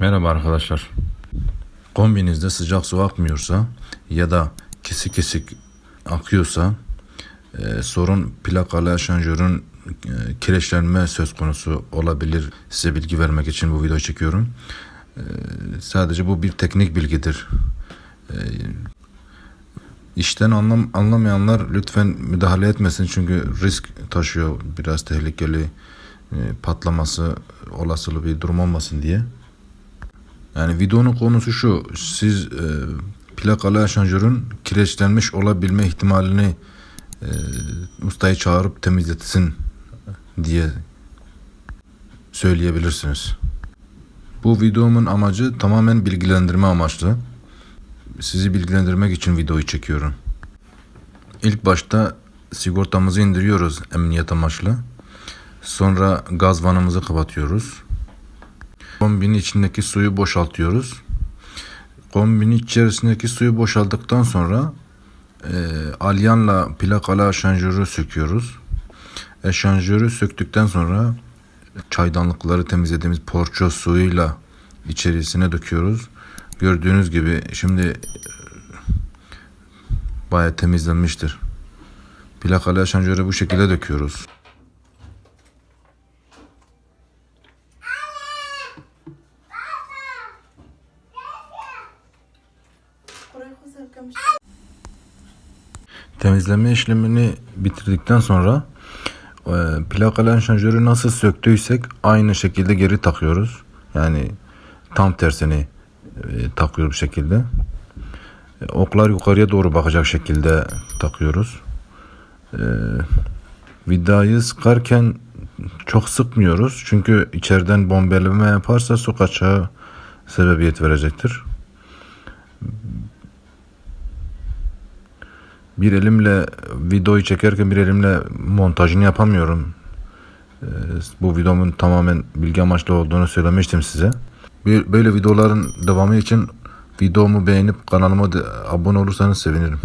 Merhaba arkadaşlar. Kombinizde sıcak su akmıyorsa ya da kesik kesik akıyorsa e, sorun plakalı şanjörün e, kireçlenme söz konusu olabilir. Size bilgi vermek için bu videoyu çekiyorum. E, sadece bu bir teknik bilgidir. E, işten anlam anlamayanlar lütfen müdahale etmesin çünkü risk taşıyor biraz tehlikeli e, patlaması olasılığı bir durum olmasın diye. Yani videonun konusu şu. Siz e, plakalı şanjörün kireçlenmiş olabilme ihtimalini e, ustayı çağırıp temizletsin diye söyleyebilirsiniz. Bu videomun amacı tamamen bilgilendirme amaçlı. Sizi bilgilendirmek için videoyu çekiyorum. İlk başta sigortamızı indiriyoruz emniyet amaçlı. Sonra gaz vanımızı kapatıyoruz. Kombinin içindeki suyu boşaltıyoruz. Kombinin içerisindeki suyu boşalttıktan sonra e, alyanla plakalı şanjörü söküyoruz. E, şanjörü söktükten sonra çaydanlıkları temizlediğimiz porço suyuyla içerisine döküyoruz. Gördüğünüz gibi şimdi e, bayağı temizlenmiştir. Plakalı şanjörü bu şekilde döküyoruz. Temizleme işlemini bitirdikten sonra e, plakalı şanjörü nasıl söktüysek aynı şekilde geri takıyoruz. Yani tam tersini e, takıyoruz bu şekilde. E, oklar yukarıya doğru bakacak şekilde takıyoruz. E, vidayı sıkarken çok sıkmıyoruz. Çünkü içeriden bombeleme yaparsa su kaçağı sebebiyet verecektir. Bir elimle videoyu çekerken bir elimle montajını yapamıyorum. Ee, Bu videomun tamamen bilgi amaçlı olduğunu söylemiştim size. Böyle videoların devamı için videomu beğenip kanalıma abone olursanız sevinirim.